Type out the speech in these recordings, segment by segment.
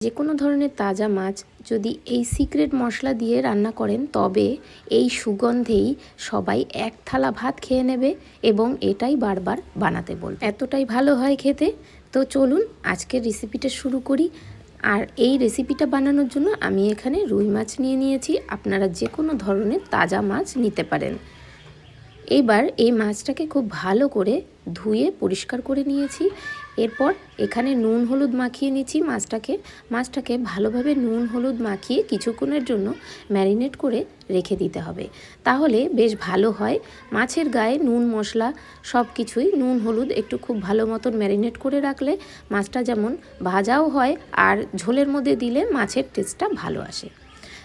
যে কোনো ধরনের তাজা মাছ যদি এই সিক্রেট মশলা দিয়ে রান্না করেন, তবে এই সুগন্ধেই সবাই এক থালা ভাত খেয়ে নেবে এবং এটাই বারবার বানাতে বলবে। এতটাই ভালো হয় খেতে? তো চলুন আজকের রেসিপিটা শুরু করি। আর এই রেসিপিটা বানানোর জন্য আমি এখানে রুই মাছ নিয়ে নিয়েছি। আপনারা যে কোনো ধরনের তাজা মাছ নিতে পারেন। এবার এই মাছটাকে খুব ভালো করে ধুয়ে পরিষ্কার করে নিয়েছি। এরপর এখানে নুন হলুদ মাখিয়ে নিচ্ছি মাছটাকে। মাছটাকে ভালোভাবে নুন হলুদ মাখিয়ে কিছুক্ষণের জন্য ম্যারিনেট করে রেখে দিতে হবে। তাহলে বেশ ভালো হয়। মাছের গায়ে নুন, মশলা সব কিছুই নুন, হলুদ একটু খুব ভালো মতন ম্যারিনেট করে রাখলে মাছটা যেমন ভাজাও হয় আর ঝোলের মধ্যে দিলে মাছের টেস্টটা ভালো আসে।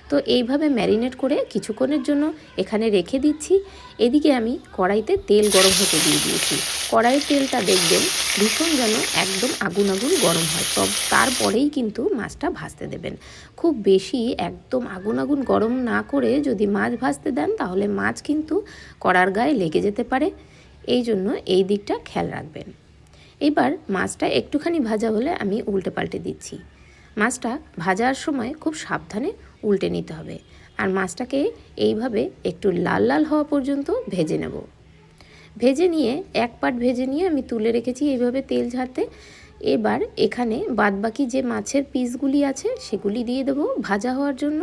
তো এইভাবে ম্যারিনেট করে কিছুক্ষণের জন্য এখানে রেখে দিচ্ছি। এদিকে আমি কড়াইতে তেল গরম হতে দিয়ে দিয়েছি। কড়াইয়ের তেলটা দেখবেন ভীষণ যেন একদম আগুন আগুন গরম হয়। তব তারপরেই কিন্তু মাছটা ভাজতে দেবেন। খুব বেশি একদম আগুন আগুন গরম না করে যদি মাছ ভাজতে দেন, তাহলে মাছ কিন্তু কড়ার গায়ে লেগে যেতে পারে। এই জন্য এই দিকটা খেয়াল রাখবেন। এবার মাছটা একটুখানি ভাজা হলে আমি উল্টে পাল্টে দিচ্ছি। মাছটা ভাজার সময় খুব সাবধানে উল্টে নিতে হবে। আর মাছটাকে এইভাবে একটু লাল লাল হওয়া পর্যন্ত ভেজে নেব। ভেজে নিয়ে, এক পাট ভেজে নিয়ে আমি তুলে রেখেছি এইভাবে তেল ঝাড়তে। এবার এখানে বাদবাকি যে মাছের পিসগুলি আছে সেগুলি দিয়ে দেবো ভাজা হওয়ার জন্য।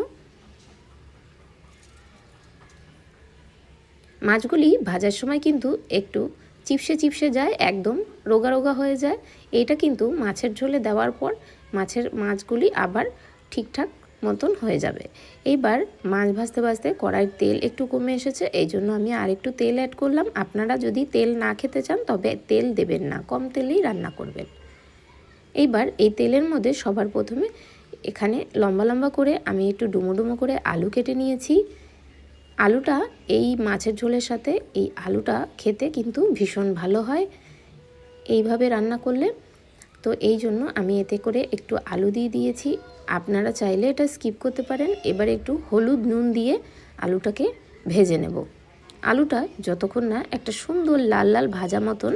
মাছগুলি ভাজার সময় কিন্তু একটু চিপসে চিপসে যায়, একদম রোগা রোগা হয়ে যায়। এটা কিন্তু মাছের ঝোলে দেওয়ার পর মাছের মাছগুলি আবার ঠিকঠাক মতন হয়ে যাবে। এইবার মাছ ভাজতে ভাজতে কড়াইয়ের তেল একটু কমে এসেছে, এই জন্য আমি আর একটু তেল অ্যাড করলাম। আপনারা যদি তেল না খেতে চান, তবে তেল দেবেন না, কম তেলেই রান্না করবেন। এইবার এই তেলের মধ্যে সবার প্রথমে এখানে লম্বা লম্বা করে আমি একটু ডুমো ডুমো করে আলু কেটে নিয়েছি। আলুটা এই মাছের ঝোলের সাথে, এই আলুটা খেতে কিন্তু ভীষণ ভালো হয়। এইভাবে রান্না করলে। তো এই জন্য আমি এতে করে একটু আলু দিয়ে দিয়েছি। আপনারা চাইলে এটা স্কিপ করতে পারেন। এবার একটু হলুদ নুন দিয়ে আলুটাকে ভেজে নেব। আলুটা যতক্ষণ না একটা সুন্দর লাল লাল ভাজা মতন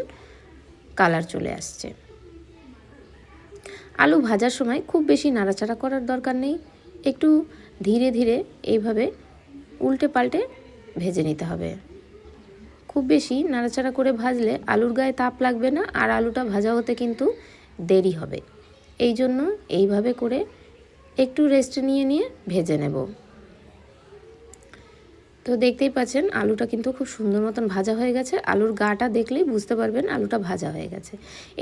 কালার চলে আসছে। আলু ভাজার সময় খুব বেশি নাড়াচাড়া করার দরকার নেই। একটু ধীরে ধীরে এইভাবে উল্টে পাল্টে ভেজে নিতে হবে। খুব বেশি নাড়াচাড়া করে ভাজলে আলুর গায়ে তাপ লাগবে না, আর আলুটা ভাজা হতে কিন্তু দেরি হবে। এই জন্য এইভাবে করে একটু রেস্ট নিয়ে নিয়ে ভেজে নেব। তো দেখতেই পাচ্ছেন, আলুটা কিন্তু খুব সুন্দর মতন ভাজা হয়ে গেছে। আলুর গাটা দেখলেই বুঝতে পারবেন আলুটা ভাজা হয়ে গেছে।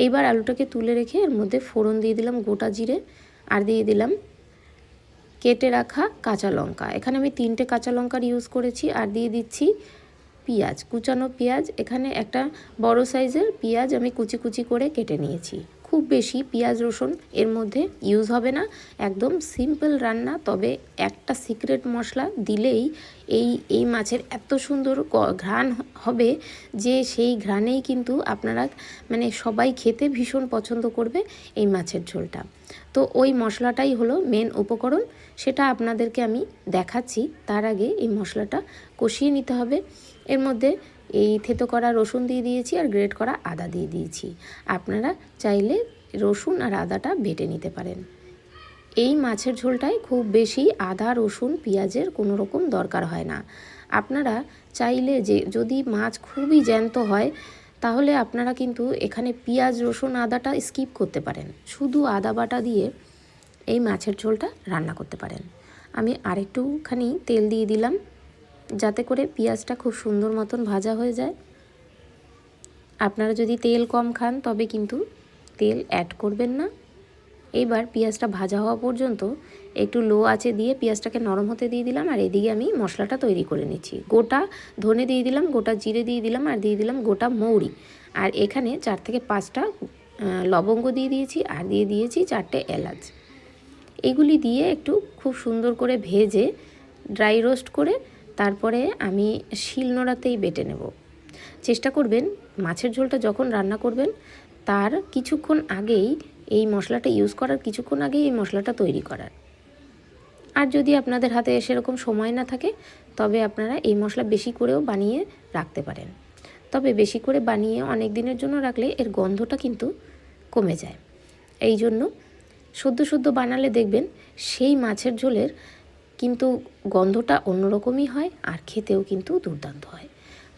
এইবার আলুটাকে তুলে রেখে এর মধ্যে ফোড়ন দিয়ে দিলাম গোটা জিরে আর দিয়ে দিলাম কেটে রাখা কাঁচা লঙ্কা। এখানে আমি তিনটে কাঁচা লঙ্কার ইউজ করেছি আর দিয়ে দিচ্ছি পেঁয়াজ। কুচানো পেঁয়াজ, এখানে একটা বড় সাইজের পেঁয়াজ আমি কুচি কুচি করে কেটে নিয়েছি। খুব বেশি পেঁয়াজ রসুন এর মধ্যে ইউজ হবে না। একদম সিম্পল রান্না, তবে একটা সিক্রেট মশলা দিলেই এই এই মাছের এত সুন্দর ঘ্রাণ হবে যে সেই ঘ্রাণেই কিন্তু আপনারা মানে সবাই খেতে ভীষণ পছন্দ করবে এই মাছের ঝোলটা। তো ওই মশলাটাই হলো মেন উপকরণ। সেটা আপনাদেরকে আমি দেখাচ্ছি। তার আগে এই মশলাটা কষিয়ে নিতে হবে। এর মধ্যে এই থেতো করা রসুন দিয়ে দিয়েছি আর গ্রেট করা আদা দিয়ে দিয়েছি। আপনারা চাইলে রসুন আর আদাটা বেটে নিতে পারেন। এই মাছের ঝোলটায় খুব বেশি আদা, রসুন, পেঁয়াজের কোনো রকম দরকার হয় না। আপনারা চাইলে যে, যদি মাছ খুবই জ্যান্ত হয়, তাহলে আপনারা কিন্তু এখানে পেঁয়াজ, রসুন, আদাটা স্কিপ করতে পারেন। শুধু আদা বাটা দিয়ে এই মাছের ঝোলটা রান্না করতে পারেন। আমি আরেকটুখানি তেল দিয়ে দিলাম। যাতে করে পেঁয়াজটা খুব সুন্দর মতন ভাজা হয়ে যায়। আপনারা যদি তেল কম খান, তবে কিন্তু তেল অ্যাড করবেন না। এইবার পেঁয়াজটা ভাজা হওয়া পর্যন্ত একটু লো আছে দিয়ে পেঁয়াজটাকে নরম হতে দিয়ে দিলাম, আর এদিকে আমি মশলাটা তৈরি করে নিচ্ছি। গোটা ধনে দিয়ে দিলাম, গোটা জিরে দিয়ে দিলাম, আর দিয়ে দিলাম গোটা মৌরি। আর এখানে চার থেকে পাঁচটা লবঙ্গ দিয়ে দিয়েছি, আর দিয়ে দিয়েছি চারটে এলাচ। এগুলি দিয়ে একটু খুব সুন্দর করে ভেজে ড্রাই রোস্ট করে তারপরে আমি শিলনোড়াতেই বেটে নেব। চেষ্টা করবেন মাছের ঝোলটা যখন রান্না করবেন, তার কিছুক্ষণ আগেই এই মশলাটা ইউজ করার, কিছুক্ষণ আগেই এই মশলাটা তৈরি করার। আর যদি আপনাদের হাতে সেরকম সময় না থাকে, তবে আপনারা এই মশলা বেশি করেও বানিয়ে রাখতে পারেন। তবে বেশি করে বানিয়ে অনেক দিনের জন্য রাখলে এর গন্ধটা কিন্তু কমে যায়। এই জন্য সদ্য সদ্য বানালে দেখবেন সেই মাছের ঝোলের কিন্তু গন্ধটা অন্যরকমই হয় আর খেতেও কিন্তু দুর্দান্ত হয়।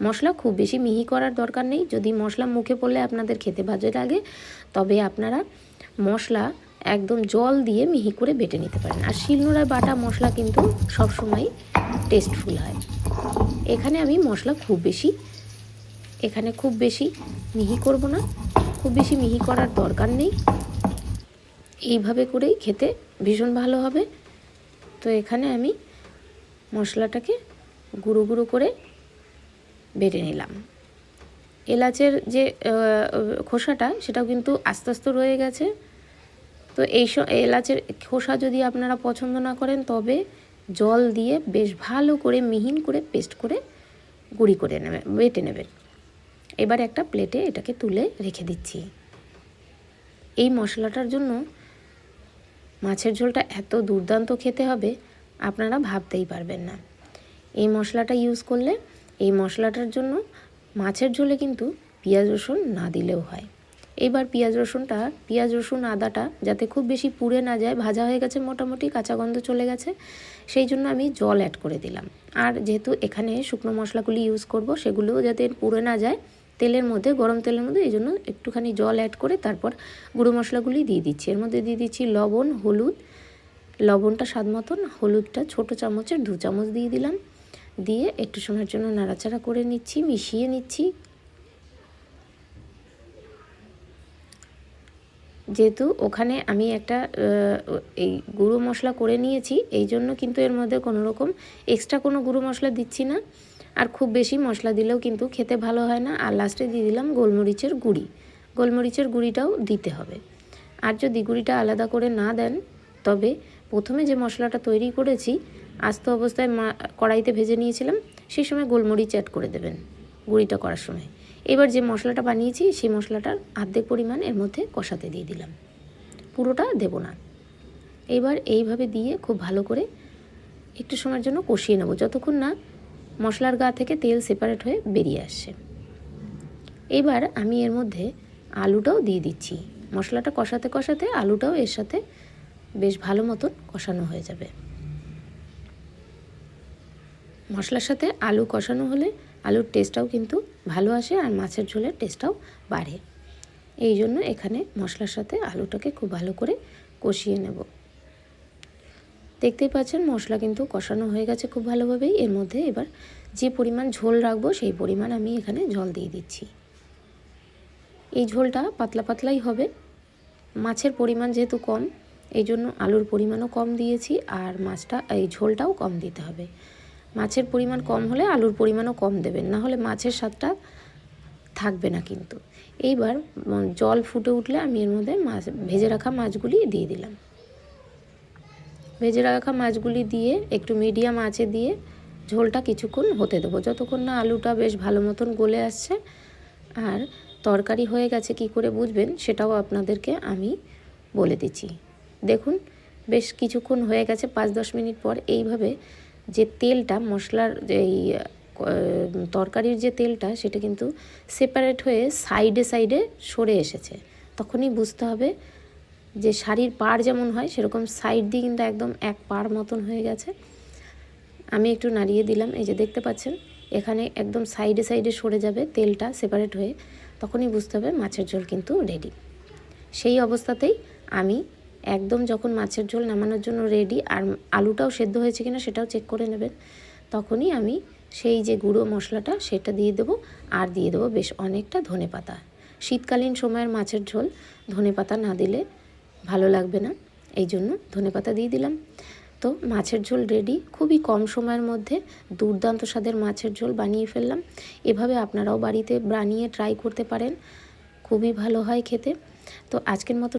মশলা খুব বেশি মিহি করার দরকার নেই। যদি মশলা মুখে পড়লে আপনাদের খেতে বাজে লাগে, তবে আপনারা মশলা একদম জল দিয়ে মিহি করে বেটে নিতে পারেন। আর শিলনোড়ায় বাটা মশলা কিন্তু সবসময় টেস্টফুল হয়। এখানে আমি মশলা খুব বেশি, এখানে খুব বেশি মিহি করব না। খুব বেশি মিহি করার দরকার নেই। এইভাবে করেই খেতে ভীষণ ভালো হবে। তো এখানে আমি মশলাটাকে গুঁড়ো গুঁড়ো করে বেটে নিলাম। এলাচের যে খোসাটা সেটাও কিন্তু আস্তে আস্তে রয়ে গেছে। তো এই এলাচের খোসা যদি আপনারা পছন্দ না করেন, তবে জল দিয়ে বেশ ভালো করে মিহিন করে পেস্ট করে গুঁড়ি করে নেবেন বেটে নেবেন এবার একটা প্লেটে এটাকে তুলে রেখে দিচ্ছি। এই মশলাটার জন্য মাছের ঝোলটা এত দুর্দান্ত খেতে হবে, আপনারা ভাবতেই পারবেন না। এই মশলাটা ইউজ করলে, এই মশলাটার জন্য মাছের ঝোলে কিন্তু পেঁয়াজ রসুন না দিলেও হয়। এবার পেঁয়াজ রসুনটা, পেঁয়াজ রসুন আদাটা যাতে খুব বেশি পুড়ে না যায়, ভাজা হয়ে গেছে মোটামুটি, কাঁচা গন্ধ চলে গেছে, সেই জন্য আমি জল অ্যাড করে দিলাম। আর যেহেতু এখানে শুকনো মশলাগুলি ইউজ করব, সেগুলোও যাতে পুড়ে না যায় তেলের মধ্যে, গরম তেলের মধ্যে এই জন্য একটুখানি জল অ্যাড করে তারপর গুঁড়ো মশলাগুলি দিয়ে দিচ্ছি। এর মধ্যে দিয়ে দিচ্ছি লবণ, হলুদ। লবণটা স্বাদ মতন, হলুদটা ছোটো চামচের, দু চামচ দিয়ে দিলাম। দিয়ে একটু সময়ের জন্য নাড়াচাড়া করে নিচ্ছি, মিশিয়ে নিচ্ছি। যেহেতু ওখানে আমি একটা এই গুঁড়ো মশলা করে নিয়েছি, এই জন্য কিন্তু এর মধ্যে কোনো রকম এক্সট্রা কোনো গুঁড়ো মশলা দিচ্ছি না। আর খুব বেশি মশলা দিলেও কিন্তু খেতে ভালো হয় না। আর লাস্টে দিয়ে দিলাম গোলমরিচের গুঁড়ি। গোলমরিচের গুঁড়িটাও দিতে হবে। আর যদি গুঁড়িটা আলাদা করে না দেন, তবে প্রথমে যে মশলাটা তৈরি করেছি, আস্ত অবস্থায় মা কড়াইতে ভেজে নিয়েছিলাম, সেই সময় গোলমরিচ অ্যাড করে দেবেন গুঁড়িটা করার সময়। এবার যে মশলাটা বানিয়েছি, সেই মশলাটার আর্ধেক পরিমাণ এর মধ্যে কষাতে দিয়ে দিলাম। পুরোটা দেব না। এবার এইভাবে দিয়ে খুব ভালো করে একটু সময়ের জন্য কষিয়ে নেব। যতক্ষণ না মশলার গা থেকে তেল সেপারেট হয়ে বেরিয়ে আসছে। এবার আমি এর মধ্যে আলুটাও দিয়ে দিচ্ছি। মশলাটা কষাতে কষাতে আলুটাও এর সাথে বেশ ভালো মতন কষানো হয়ে যাবে। মশলার সাথে আলু কষানো হলে আলুর টেস্টটাও কিন্তু ভালো আসে আর মাছের ঝোলের টেস্টটাও বাড়ে। এই জন্য এখানে মশলার সাথে আলুটাকে খুব ভালো করে কষিয়ে নেব। দেখতেই পাচ্ছেন মশলা কিন্তু কষানো হয়ে গেছে খুব ভালোভাবেই। এর মধ্যে এবার যে পরিমাণ ঝোল রাখব সেই পরিমাণ আমি এখানে জল দিয়ে দিচ্ছি। এই ঝোলটা পাতলা পাতলাই হবে। মাছের পরিমাণ যেহেতু কম, এই জন্য আলুর পরিমাণও কম দিয়েছি আর মাছটা, এই ঝোলটাও কম দিতে হবে। মাছের পরিমাণ কম হলে আলুর পরিমাণও কম দেবেন, না হলে মাছের স্বাদটা থাকবে না কিন্তু। এইবার জল ফুটে উঠলে আমি এর মধ্যে মাছ, ভেজে রাখা মাছগুলি দিয়ে দিলাম। ভেজে রাখা মাছগুলি দিয়ে, একটু মিডিয়াম আঁচে দিয়ে ঝোলটা কিছুক্ষণ হতে দেবো। যতক্ষণ না আলুটা বেশ ভালো মতন গলে আসছে আর তরকারি হয়ে গেছে কি করে বুঝবেন সেটাও আপনাদেরকে আমি বলে দিচ্ছি। দেখুন, বেশ কিছুক্ষণ হয়ে গেছে, পাঁচ দশ মিনিট পর এইভাবে যে তেলটা, মশলার এই তরকারির যে তেলটা, সেটা কিন্তু সেপারেট হয়ে সাইডে সাইডে সরে এসেছে। তখনই বুঝতে হবে যে শাড়ির পাড় যেমন হয়, সেরকম সাইড দিয়ে কিন্তু একদম এক পাড় মতন হয়ে গেছে। আমি একটু নাড়িয়ে দিলাম, এই যে দেখতে পাচ্ছেন, এখানে একদম সাইডে সাইডে সরে যাবে তেলটা সেপারেট হয়ে, তখনই বুঝতে হবে মাছের ঝোল কিন্তু রেডি সেই অবস্থাতেই আমি একদম যখন মাছের ঝোল নামানোর জন্য রেডি আর আলুটাও সেদ্ধ হয়েছে কিনা সেটাও চেক করে নেবেন, তখনই আমি সেই যে গুঁড়ো মশলাটা সেটা দিয়ে দেবো আর দিয়ে দেবো বেশ অনেকটা ধনে পাতা শীতকালীন সময়ের মাছের ঝোল ধনে পাতা না দিলে ভালো লাগবে না। এই জন্য ধনে পাতা দিয়ে দিলাম। তো মাছের ঝোল রেডি খুবই কম সময়ের মধ্যে দুর্দান্ত স্বাদের মাছের ঝোল বানিয়ে ফেললাম। এভাবে আপনারাও বাড়িতে বানিয়ে ট্রাই করতে পারেন। খুবই ভালো হয় খেতে। তো আজকের মতো